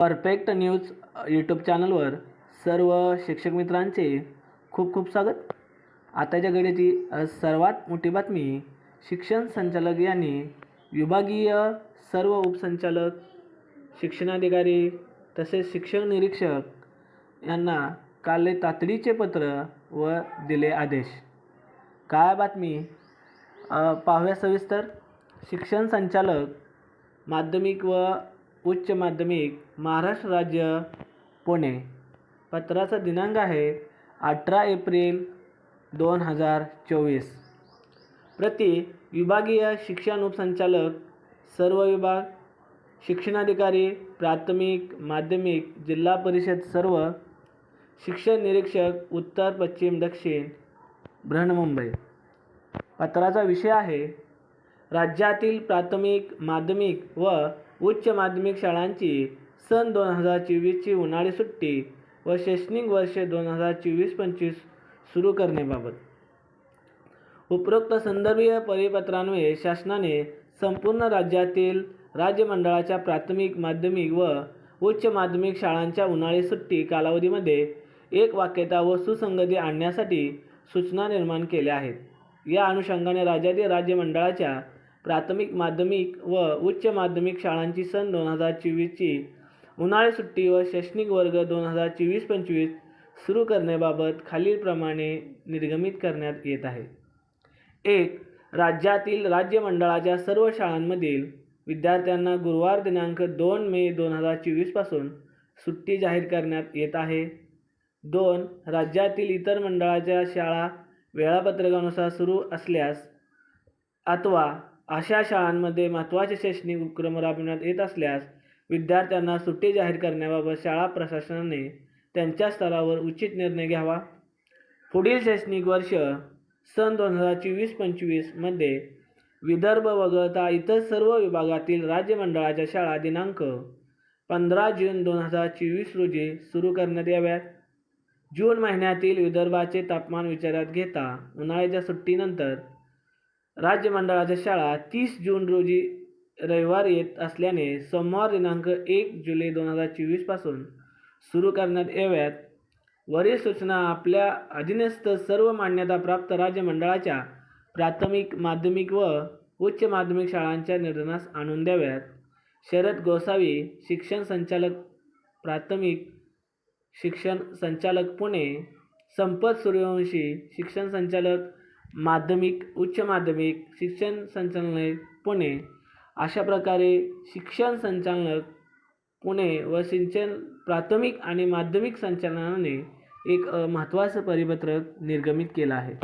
Perfect news YouTube चॅनलवर सर्व शिक्षक मित्रांचे खूप खूप स्वागत. आताच्या घडीची सर्वात मोठी बातमी शिक्षण संचालक यांनी विभागीय सर्व उपसंचालक शिक्षणाधिकारी तसेच शिक्षण निरीक्षक यांना काल तातडीचे पत्र व दिले आदेश. काय बातमी? पाहूया सविस्तर. शिक्षण संचालक माध्यमिक व उच्च माध्यमिक महाराष्ट्र राज्य पुणे. पत्राचा दिनांक आहे अठरा एप्रिल दोन हजार चोवीस. प्रति विभागीय शिक्षण उपसंचालक सर्व विभाग शिक्षणाधिकारी प्राथमिक माध्यमिक जिल्हा परिषद सर्व शिक्षण निरीक्षक उत्तर पश्चिम दक्षिण बृहन्मुंबई. पत्राचा विषय आहे राज्यातील प्राथमिक माध्यमिक व उच्च माध्यमिक शाळांची सन दोन हजार चोवीसची उन्हाळी सुट्टी व शैक्षणिक वर्ष दोन हजार चोवीस पंचवीस सुरू करण्याबाबत. उपरोक्त संदर्भीय परिपत्रान्वये शासनाने संपूर्ण राज्यातील राज्यमंडळाच्या प्राथमिक माध्यमिक व उच्च माध्यमिक शाळांच्या उन्हाळी सुट्टी कालावधीमध्ये एक वाक्यता व सुसंगती आणण्यासाठी सूचना निर्माण केल्या आहेत. या अनुषंगाने राज्यातील राज्यमंडळाच्या प्राथमिक माध्यमिक व उच्च माध्यमिक शाळांची सन दोन हजार चोवीसची उन्हाळी सुट्टी व शैक्षणिक वर्ग दोन हजार चोवीस पंचवीस सुरू करण्याबाबत खालीलप्रमाणे निर्गमित करण्यात येत आहे. एक राज्यातील राज्य मंडळाच्या सर्व शाळांमधील विद्यार्थ्यांना गुरुवार दिनांक दोन मे दोन हजार चोवीसपासून सुट्टी जाहीर करण्यात येत आहे. दोन राज्यातील इतर मंडळाच्या शाळा वेळापत्रकानुसार सुरू असल्यास अथवा अशा शाळांमध्ये महत्त्वाचे शैक्षणिक उपक्रम राबविण्यात येत असल्यास विद्यार्थ्यांना सुट्टी जाहीर करण्याबाबत शाळा प्रशासनाने त्यांच्या स्तरावर उचित निर्णय घ्यावा. पुढील शैक्षणिक वर्ष सन दोन हजार चोवीस पंचवीसमध्ये विदर्भ वगळता इतर सर्व विभागातील राज्य मंडळाच्या शाळा दिनांक पंधरा जून दोन हजार चोवीस रोजी सुरू करण्यात याव्यात. जून महिन्यातील विदर्भाचे तापमान विचारात घेता उन्हाळ्याच्या सुट्टीनंतर राज्य मंडळाच्या शाळा तीस जून रोजी रविवार येत असल्याने सोमवार दिनांक एक जुलै दोन हजार चोवीसपासून सुरू करण्यात याव्यात. वरील सूचना आपल्या अधीनस्थ सर्व मान्यताप्राप्त राज्य मंडळाच्या प्राथमिक माध्यमिक व उच्च माध्यमिक शाळांच्या निर्धनास आणून द्याव्यात. शरद गोसावी शिक्षण संचालक प्राथमिक शिक्षण संचालक पुणे संपत सूर्यवंशी शिक्षण संचालक माध्यमिक उच्च माध्यमिक शिक्षण संचालनालय पुणे. अशा प्रकारे शिक्षण संचालक पुणे व सिंचन प्राथमिक आणि माध्यमिक संचालनाने एक महत्त्वाचं परिपत्रक निर्गमित केलं आहे.